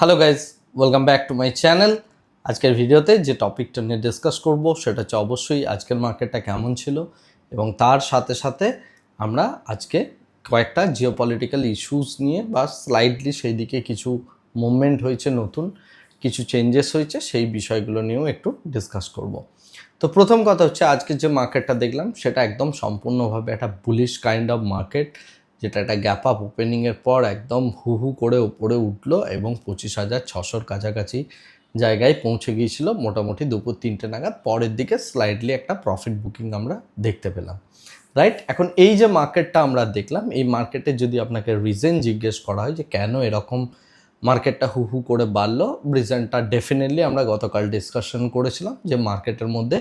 Hello guys welcome back to my channel আজকের ভিডিওতে যে টপিকটা নিয়ে ডিসকাস করব, সেটা হচ্ছে অবশ্যই আজকের মার্কেটটা কেমন ছিল এবং তার সাথে সাথে আমরা আজকে কয়েকটা জিওপলিটিক্যাল ইস্যুস নিয়ে বা স্লাইডলি সেই দিকে কিছু মুভমেন্ট হয়েছে নতুন, কিছু চেঞ্জেস হয়েছে, সেই বিষয়গুলো নিয়েও একটু ডিসকাস করব। তো প্রথম কথা হচ্ছে আজকে যে মার্কেটটা দেখলাম, সেটা একদম সম্পূর্ণভাবে একটা বুলিশ কাইন্ড অফ মার্কেট যেটা একটা গ্যাপ আপ ওপেনিংয়ের পর একদম হু হু করে ওপরে উঠল এবং পঁচিশ হাজার ছশোর কাছাকাছি জায়গায় পৌঁছে গিয়েছিল। মোটামুটি দুপুর তিনটে নাগাদ। পরের দিকে স্লাইডলি একটা প্রফিট বুকিং আমরা দেখতে পেলাম। রাইট এখন এই যে মার্কেটটা আমরা দেখলাম, এই মার্কেটে যদি আপনাকে রিজন জিজ্ঞেস করা হয় যে কেন এরকম মার্কেটটা হু হু করে বাড়লো রিজনটা ডেফিনেটলি আমরা গতকাল ডিসকাশন করেছিলাম যে মার্কেটের মধ্যে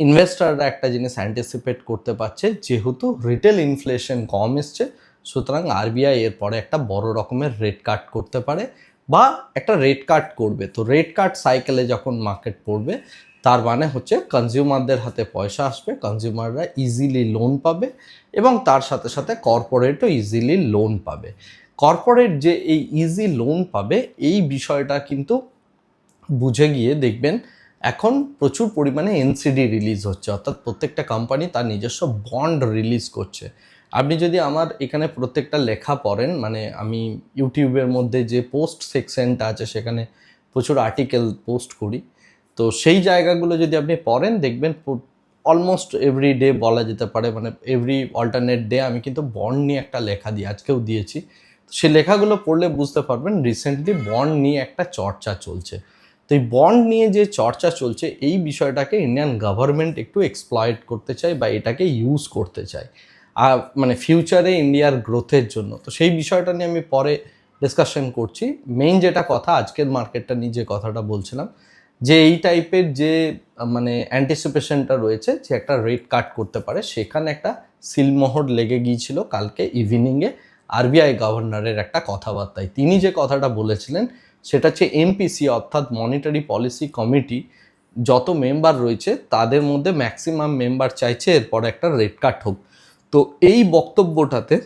ইনভেস্টাররা একটা জিনিস অ্যান্টিসিপেট করতে পারছে, যেহেতু রিটেল ইনফ্লেশন কম এসছে, সুতরাং আরবিআই এরপরে একটা বড় রকমের রেট কাট করতে পারে, বা একটা রেট কাট করবে। তো রেট কাট সাইকেলে যখন মার্কেট পড়বে, তার মানে হচ্ছে কনজিউমারদের হাতে পয়সা আসবে কনজিউমাররা ইজিলি লোন পাবে, এবং তার সাথে সাথে কর্পোরেটও ইজিলি লোন পাবে। কর্পোরেট যে এই ইজি লোন পাবে, এই বিষয়টা কিন্তু বুঝে গিয়ে দেখবেন এখন প্রচুর পরিমাণে এনসিডি রিলিজ হচ্ছে, অর্থাৎ প্রত্যেকটা কোম্পানি তার নিজস্ব বন্ড রিলিজ করছে। আপনি যদি আমার এখানে প্রত্যেকটা লেখা পড়েন মানে আমি ইউটিউবের মধ্যে যে পোস্ট সেকশনটা আছে, সেখানে প্রচুর আর্টিকেল পোস্ট করি, তো সেই জায়গাগুলো যদি আপনি পড়েন, দেখবেন অলমোস্ট এভরি ডে বলা যেতে পারে মানে এভরি অল্টারনেট ডে আমি কিন্তু বন্ড নিয়ে একটা লেখা দিই, আজকেও দিয়েছি। সে লেখাগুলো পড়লে বুঝতে পারবেন রিসেন্টলি বন্ড নিয়ে একটা চর্চা চলছে। তো এই বন্ড নিয়ে যে চর্চা চলছে, এই বিষয়টাকে ইন্ডিয়ান গভর্নমেন্ট একটু এক্সপ্লয়েট করতে চায় বা এটাকে ইউজ করতে চায়। আর মানে ফিউচারে ইন্ডিয়ার গ্রোথের জন্য। তো সেই বিষয়টা নিয়ে আমি পরে ডিসকাশন করছি। মেইন যেটা কথা, আজকের মার্কেটটা নিয়ে যে কথাটা বলছিলাম, যে এই টাইপের যে মানে অ্যান্টিসিপেশনটা রয়েছে, যে একটা রেট কাট করতে পারে, সেখানে একটা সিলমোহর লেগে গিয়েছিল কালকে ইভিনিংয়ে আরবিআই গভর্নরের একটা কথাবার্তায়। তিনি যে কথাটা বলেছিলেন সেটা হচ্ছে এমপিসি অর্থাৎ মনিটারি পলিসি কমিটি যত মেম্বার রয়েছে, তাদের মধ্যে ম্যাক্সিমাম মেম্বার চাইছে, এরপরে একটা রেট কাট হোক। তো এই বক্তব্যটাতে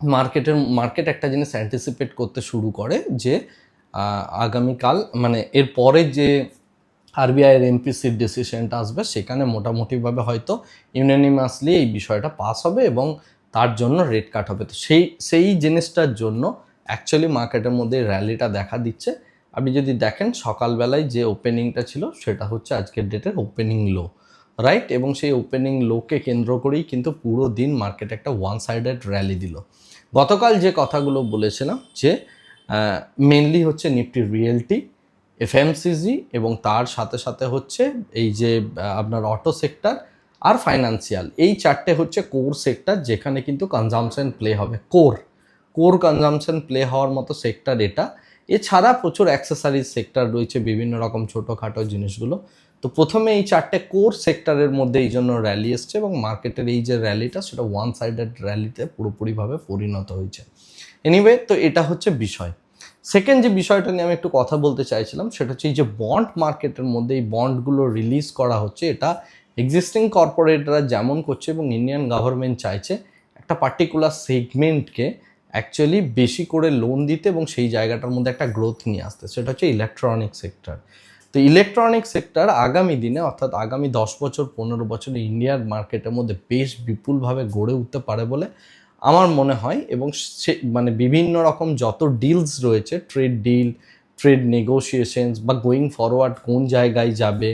মার্কেটের মার্কেট একটা জিনিস অ্যান্টিসিপেট করতে শুরু করে যে আগামীকাল মানে এর পরে যে আরবিআইয়ের এমপিসির ডিসিশনটা আসবে, সেখানে মোটামুটিভাবে হয়তো ইউনানিমাসলি এই বিষয়টা পাস হবে এবং তার জন্য রেট কাট হবে। তো সেই সেই জিনিসটার জন্য অ্যাকচুয়ালি মার্কেটের মধ্যে র্যালিটা দেখা দিচ্ছে। আপনি যদি দেখেন, সকালবেলায় যে ওপেনিংটা ছিল, সেটা হচ্ছে আজকের ডেটের ওপেনিং লো রাইট এবং সেই ওপেনিং লোকে কেন্দ্র করেই কিন্তু পুরো দিন মার্কেট একটা ওয়ান সাইডেড র্যালি দিল। গতকাল যে কথাগুলো বলেছিলাম, যে মেনলি হচ্ছে নিফটি রিয়েলটি এফএমসিজি এবং তার সাথে সাথে হচ্ছে এই যে আপনার অটো সেক্টর আর ফাইন্যান্সিয়াল এই চারটে হচ্ছে কোর সেক্টর যেখানে কিন্তু কনজামশন প্লে হবে। কোর কোর কনজামশন প্লে হওয়ার মতো সেক্টর এটা। এছাড়া প্রচুর অ্যাক্সেসারিজ সেক্টর রয়েছে, বিভিন্ন রকম ছোটোখাটো জিনিসগুলো। তো প্রথমে এই চারটে কোর সেক্টরের মধ্যে এই জন্য র্যালি এসছে এবং মার্কেটের এই যে র্যালিটা সেটা ওয়ান সাইডেড র্যালিতে পুরোপুরিভাবে পরিণত হয়েছে। এনিওয়ে তো এটা হচ্ছে বিষয়। সেকেন্ড যে বিষয়টা নিয়ে আমি একটু কথা বলতে চাইছিলাম, সেটা হচ্ছে এই যে বন্ড মার্কেটের মধ্যে এই বন্ডগুলো রিলিজ করা হচ্ছে, এটা এক্সিস্টিং কর্পোরেটরা যেমন করছে এবং ইন্ডিয়ান গভর্নমেন্ট চাইছে, একটা পার্টিকুলার সেগমেন্টকে অ্যাকচুয়ালি বেশি করে লোন দিতে এবং সেই জায়গাটার মধ্যে একটা গ্রোথ নিয়ে আসতে। সেটা হচ্ছে ইলেকট্রনিক সেক্টর তো ইলেকট্রনিক সেক্টর আগামী দিনে, অর্থাৎ আগামী দশ বছর, পনেরো বছরে ইন্ডিয়ার মার্কেটের মধ্যে বেশ বিপুলভাবে গড়ে উঠতে পারে বলে আমার মনে হয় এবং সে মানে বিভিন্ন রকম যত ডিলস রয়েছে ট্রেড ডিল ট্রেড নেগোসিয়েশনস বা গোয়িং ফরওয়ার্ড কোন জায়গায় যাবে,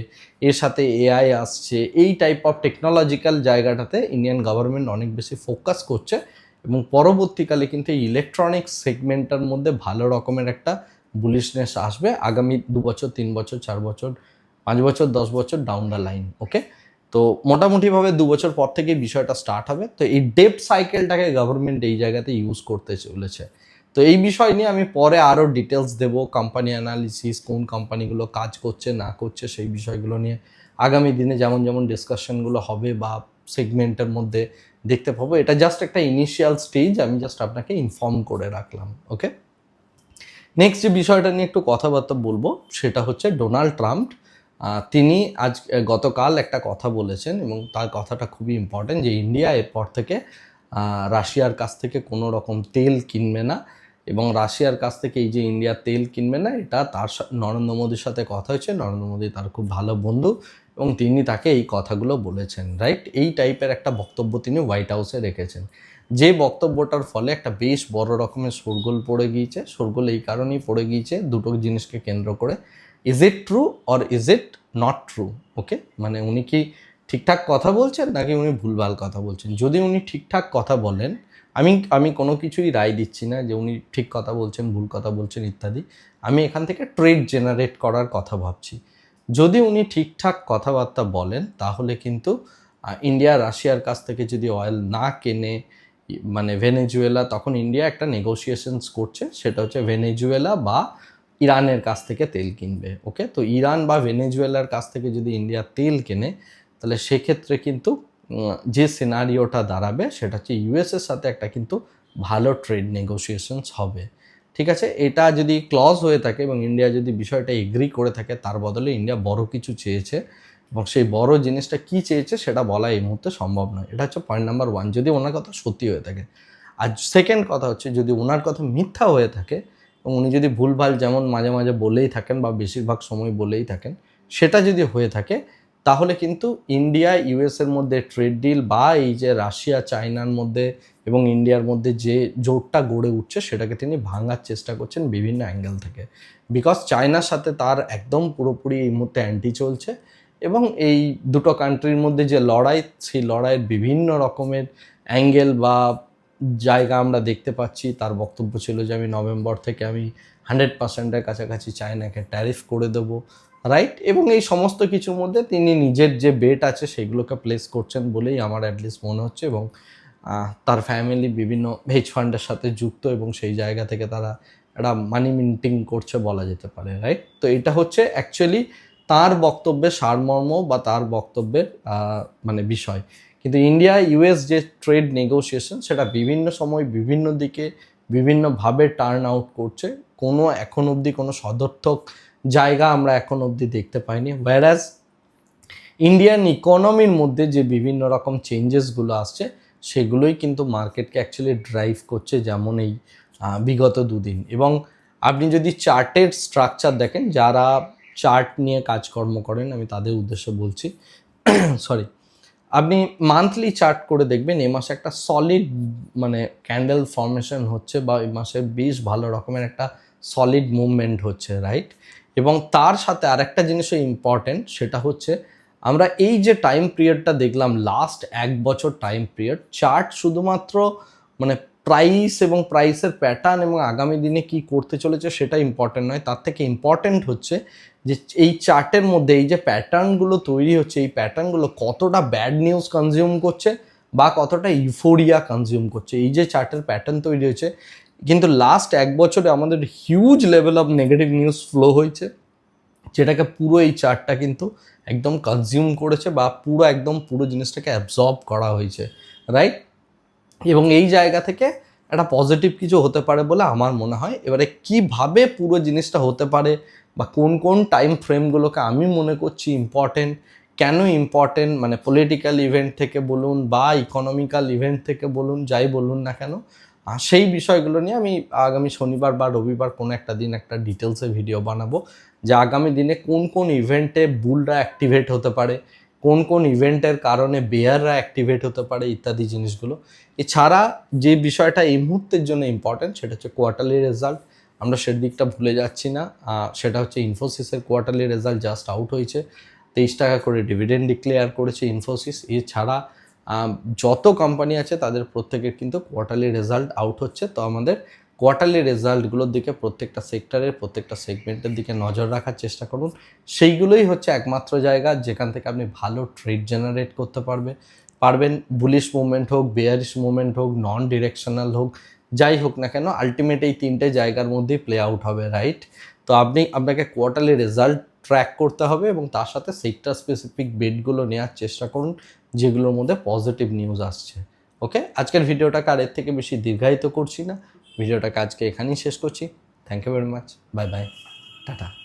এর সাথে এআই আসছে, এই টাইপ অফ টেকনোলজিক্যাল জায়গাটাতে ইন্ডিয়ান গভর্নমেন্ট অনেক বেশি ফোকাস করছে। এবং পরবর্তীকালে কিন্তু এই ইলেকট্রনিক্স সেগমেন্টটার মধ্যে ভালো রকমের একটা বুলিশনেস আসবে আগামী দু বছর, তিন বছর, চার বছর, পাঁচ বছর, দশ বছর ডাউন দ্য লাইন ওকে তো মোটামুটিভাবে দু বছর পর থেকে বিষয়টা স্টার্ট হবে। তো এই ডেপ সাইকেলটাকে গভর্নমেন্ট এই জায়গাতে ইউজ করতে চলেছে। তো এই বিষয় নিয়ে আমি পরে আরও ডিটেলস দেবো কোম্পানি অ্যানালিসিস কোন কোম্পানিগুলো কাজ করছে, না করছে, সেই বিষয়গুলো নিয়ে। আগামী দিনে যেমন যেমন ডিসকাশনগুলো হবে বা সেগমেন্টের মধ্যে দেখতে পাবো। এটা জাস্ট একটা ইনিশিয়াল স্টেজ আমি জাস্ট আপনাকে ইনফর্ম করে রাখলাম ওকে নেক্সট যে বিষয়টা নিয়ে একটু কথাবার্তা বলব, সেটা হচ্ছে ডোনাল্ড ট্রাম্প তিনি আজ গতকাল একটা কথা বলেছেন এবং তার কথাটা খুবই ইম্পর্টেন্ট যে ইন্ডিয়া এরপর থেকে রাশিয়ার কাছ থেকে কোনো রকম তেল কিনবে না এবং রাশিয়ার কাছ থেকে এই যে ইন্ডিয়া তেল কিনবে না, এটা তার নরেন্দ্র মোদীর সাথে কথা হয়েছে। নরেন্দ্র মোদী তার খুব ভালো বন্ধু। এবং তিনি তাকে এই কথাগুলো বলেছেন রাইট এই টাইপের একটা বক্তব্য তিনি হোয়াইট হাউসে রেখেছেন। যে বক্তব্যটার ফলে একটা বেশ বড় রকমের শোরগোল পড়ে গিয়েছে। শোরগোল এই কারণেই পড়ে গিয়েছে দুটো জিনিসকে কেন্দ্র করে। Is it true or is it not true okay মানে উনি কি ঠিকঠাক কথা বলছেন নাকি উনি ভুলভাল কথা বলছেন? যদি উনি ঠিকঠাক কথা বলেন, আমি আমি কোনো কিছুই রায় দিচ্ছি না যে উনি ঠিক কথা বলছেন, ভুল কথা বলছেন ইত্যাদি। আমি এখান থেকে ট্রেড জেনারেট করার কথা ভাবছি। যদি উনি ঠিকঠাক কথাবার্তা বলেন, তাহলে কিন্তু ইন্ডিয়া, রাশিয়ার কাছ থেকে যদি অয়েল না কেনে মানে ভেনেজুয়েলা, তখন ইন্ডিয়া একটা নেগোসিয়েশনস করছে, সেটা হচ্ছে ভেনেজুয়েলা বা ইরানের কাছ থেকে তেল কিনবে ওকে তো ইরান বা ভেনেজুয়েলার কাছ থেকে যদি ইন্ডিয়া তেল কেনে, তাহলে সেক্ষেত্রে কিন্তু যে সিনারিওটা দাঁড়াবে, সেটা হচ্ছে ইউএসের সাথে একটা কিন্তু ভালো ট্রেড নেগোসিয়েশনস হবে। ঠিক আছে? এটা যদি ক্লজ হয়ে থাকে এবং ইন্ডিয়া যদি বিষয়টা এগ্রি করে থাকে, তার বদলে ইন্ডিয়া বড় কিছু চেয়েছে এবং সেই বড় জিনিসটা কি চেয়েছে সেটা বলা এই মুহূর্তে সম্ভব নয়। এটা হচ্ছে পয়েন্ট নাম্বার ওয়ান যদি ওনার কথা সত্যি হয়ে থাকে। আর সেকেন্ড কথা হচ্ছে, যদি ওনার কথা মিথ্যা হয়ে থাকে এবং উনি যদি ভুলভাল যেমন মাঝে মাঝে বলেই থাকেন বা বেশিরভাগ সময় বলেই থাকেন, সেটা যদি হয়ে থাকে তাহলে কিন্তু ইন্ডিয়া ইউএসের মধ্যে ট্রেড ডিল বা এই যে রাশিয়া চায়নার মধ্যে এবং ইন্ডিয়ার মধ্যে যে জোটটা গড়ে উঠছে সেটাকে তিনি ভাঙার চেষ্টা করছেন বিভিন্ন অ্যাঙ্গেল থেকে। বিকজ চায়নার সাথে তার একদম পুরোপুরি এই মুহূর্তে অ্যান্টি চলছে এবং এই দুটো কান্ট্রির মধ্যে যে লড়াই, সেই লড়াইয়ের বিভিন্ন রকমের অ্যাঙ্গেল বা জায়গা আমরা দেখতে পাচ্ছি। তার বক্তব্য ছিল যে, আমি নভেম্বর থেকে আমি হান্ড্রেড পার্সেন্টের কাছাকাছি চায়নাকে ট্যারিফ করে দেবো। রাইট এবং এই সমস্ত কিছুর মধ্যে তিনি নিজের যে বেট আছে সেগুলোকে প্লেস করছেন বলেই আমার অ্যাটলিস্ট মনে হচ্ছে এবং তার ফ্যামিলি বিভিন্ন হেজ ফান্ডের সাথে যুক্ত এবং সেই জায়গা থেকে তারা একটা মানি মিন্টিং করছে বলা যেতে পারে রাইট তো এটা হচ্ছে অ্যাকচুয়ালি তার বক্তব্যের সারমর্ম বা তার বক্তব্যের মানে বিষয়। কিন্তু ইন্ডিয়া ইউএস যে ট্রেড নেগোসিয়েশন সেটা বিভিন্ন সময় বিভিন্ন দিকে বিভিন্নভাবে টার্ন আউট করছে। কোনো এখন অবধি কোনো সদর্থক জায়গা আমরা এখন অবধি দেখতে পাইনি। ওয়ারাজ ইন্ডিয়ান ইকোনমির মধ্যে যে বিভিন্ন রকম চেঞ্জেসগুলো আসছে, সেগুলোই কিন্তু মার্কেটকে অ্যাকচুয়ালি ড্রাইভ করছে যেমন এই বিগত দুদিন। এবং আপনি যদি চার্টের স্ট্রাকচার দেখেন, যারা চার্ট নিয়ে কাজকর্ম করেন, আমি তাদের উদ্দেশ্যে বলছি সরি আপনি মান্থলি চার্ট করে দেখবেন, এ মাসে একটা সলিড মানে ক্যান্ডেল ফর্মেশন হচ্ছে বা এ মাসে বেশ ভালো রকমের একটা সলিড মুভমেন্ট হচ্ছে রাইট এবং তার সাথে আরেকটা জিনিসও ইম্পর্টেন্ট সেটা হচ্ছে আমরা এই যে টাইম পিরিয়ডটা দেখলাম লাস্ট এক বছর টাইম পিরিয়ড চার্ট শুধুমাত্র মানে প্রাইস এবং প্রাইসের প্যাটার্ন এবং আগামী দিনে কি করতে চলেছে সেটা ইম্পর্টেন্ট নয়। তার থেকে ইম্পর্টেন্ট হচ্ছে যে এই চার্টের মধ্যে এই যে প্যাটার্নগুলো তৈরি হচ্ছে, এই প্যাটার্নগুলো কতটা ব্যাড নিউজ কনজিউম করছে বা কতটা ইউফোরিয়া কনজিউম করছে, এই যে চার্টের প্যাটার্ন তৈরি হয়েছে কিন্তু লাস্ট এক বছরে আমাদের huge level of negative news flow হয়েছে, যেটাকে পুরো এই চার্টটা কিন্তু একদম কনজিউম করেছে বা পুরো একদম পুরো জিনিসটাকে অ্যাবজর্ব করা হয়েছে রাইট এবং এই জায়গা থেকে একটা পজিটিভ কিছু হতে পারে বলে আমার মনে হয়। এবারে কীভাবে পুরো জিনিসটা হতে পারে বা কোন কোন টাইম ফ্রেমগুলোকে আমি মনে করছি ইম্পর্টেন্ট কেন ইম্পর্টেন্ট মানে পলিটিক্যাল ইভেন্ট থেকে বলুন বা ইকোনমিক্যাল ইভেন্ট থেকে বলুন, যাই বলুন না কেন সেই বিষয়গুলো নিয়ে আমি আগামী শনিবার বা রবিবার কোনো একটা দিন একটা ডিটেলসে ভিডিও বানাবো যে আগামী দিনে কোন কোন ইভেন্টে বুলরা অ্যাক্টিভেট হতে পারে, কোন কোন ইভেন্টের কারণে বেয়াররা অ্যাক্টিভেট হতে পারে ইত্যাদি জিনিসগুলো। এছাড়া যে বিষয়টা এই মুহূর্তের জন্য ইম্পর্টেন্ট সেটা হচ্ছে কোয়ার্টারলি রেজাল্ট আমরা সে দিকটা ভুলে যাচ্ছি না। সেটা হচ্ছে ইনফোসিসের কোয়ার্টারলি রেজাল্ট জাস্ট আউট হয়েছে। তেইশ টাকা করে ডিভিডেন্ড ডিক্লেয়ার করেছে ইনফোসিস এছাড়া যত কোম্পানি আছে, তাদের প্রত্যেকের কিন্তু কোয়ার্টারলি রেজাল্ট আউট হচ্ছে। তো আমাদের কোয়ার্টারলি রেজাল্টগুলোর দিকে প্রত্যেকটা সেক্টরের প্রত্যেকটা সেগমেন্টের দিকে নজর রাখার চেষ্টা করুন। সেইগুলোই হচ্ছে একমাত্র জায়গা যেখান থেকে আপনি ভালো ট্রেড জেনারেট করতে পারবে। পারবেন বুলিশ মুভমেন্ট হোক বেয়ারিশ মুভমেন্ট হোক নন ডিরেকশনাল হোক, যাই হোক না কেন আলটিমেট এই তিনটে জায়গার মধ্যেই প্লে আউট হবে রাইট তো আপনি, আপনাকে কোয়ার্টারলি রেজাল্ট ট্র্যাক করতে হবে এবং তার সাথে সেক্টর স্পেসিফিক বেডগুলো নেওয়ার চেষ্টা করুন। যেগুলোর মধ্যে পজিটিভ নিউজ আসছে। ওকে আজকের ভিডিওটাকে আর এর থেকে বেশি দীর্ঘায়িত করছি না? ভিডিওটাকে আজকে এখানেই শেষ করছি। Thank you very much bye bye tata